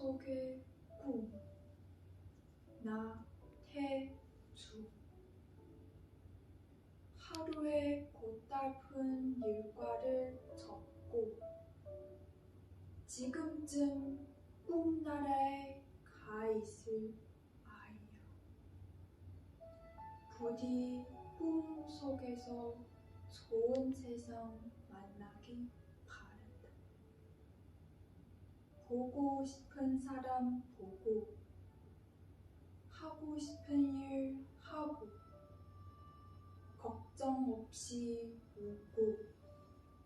꿈 나태주 하루의 고달픈 일과를 접고 지금쯤 꿈나라에 가 있을 아이야. 부디 꿈 속에서 좋은 세상 만나기 바란다. 보고 싶은 사람 보고, 하고 싶은 일 하고, 걱정 없이 웃고,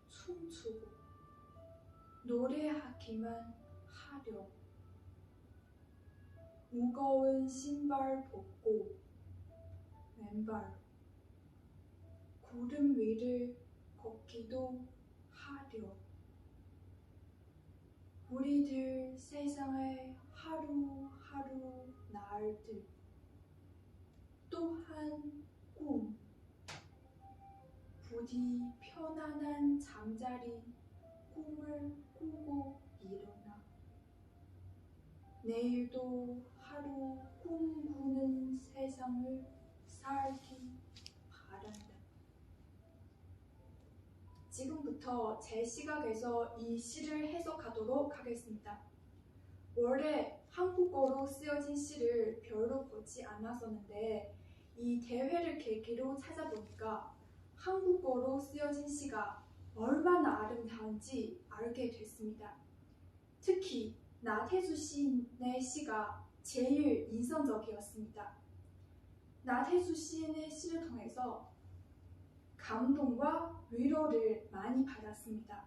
춤추고, 노래하기만 하려. 무거운 신발 벗고, 맨발로 구름 위를 걷기도 하려. 우리들 세상에 하루하루 날들 또한 꿈. 부디 편안한 잠자리 꿈을 꾸고 일어나. 내일도 하루 꿈꾸는 세상을 살기 바란다. 지금부터 제 시각에서 이 시를 해석하도록 하겠습니다. 원래 한국어로 쓰여진 시를 별로 보지 않았었는데 이 대회를 계기로 찾아보니까 한국어로 쓰여진 시가 얼마나 아름다운지 알게 됐습니다. 특히 나태주 시인의 시가 제일 인상적이었습니다. 나태주 시인의 시를 통해서 감동과 위로를 많이 받았습니다.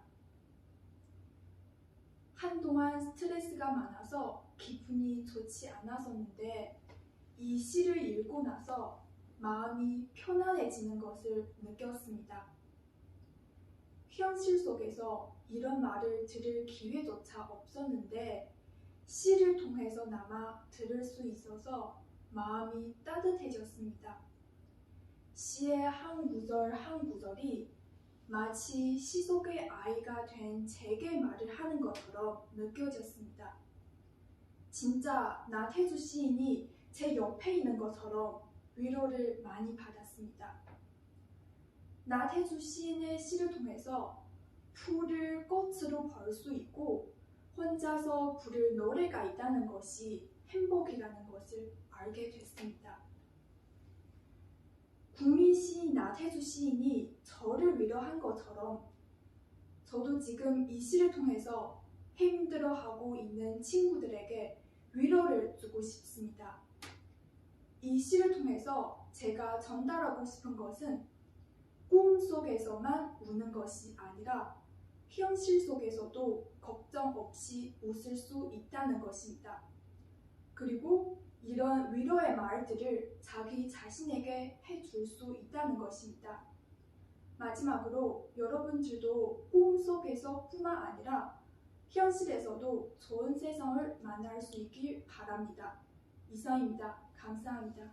한동안 스트레스가 많아서 기분이 좋지 않았었는데 이 시를 읽고 나서 마음이 편안해지는 것을 느꼈습니다. 현실 속에서 이런 말을 들을 기회조차 없었는데 시를 통해서나마 들을 수 있어서 마음이 따뜻해졌습니다. 시의 한 구절 한 구절이 마치 시 속의 아이가 된 제게 말을 하는 것처럼 느껴졌습니다. 진짜 나태주 시인이 제 옆에 있는 것처럼 위로를 많이 받았습니다. 나태주 시인의 시를 통해서 풀을 꽃으로 벌 수 있고 혼자서 부를 노래가 있다는 것이 행복이라는 것을 알게 됐습니다. 국민 시인 나태주 시인이 저를 위로한 것처럼 저도 지금 이 시를 통해서 힘들어하고 있는 친구들에게 위로를 주고 싶습니다. 이 시를 통해서 제가 전달하고 싶은 것은 꿈 속에서만 우는 것이 아니라 현실 속에서도 걱정 없이 웃을 수 있다는 것입니다. 그리고 이런 위로의 말들을 자기 자신에게 해줄 수 있다는 것입니다. 마지막으로 여러분들도 꿈 속에서 뿐만 아니라 현실에서도 좋은 세상을 만날 수 있길 바랍니다. 이상입니다. 감사합니다.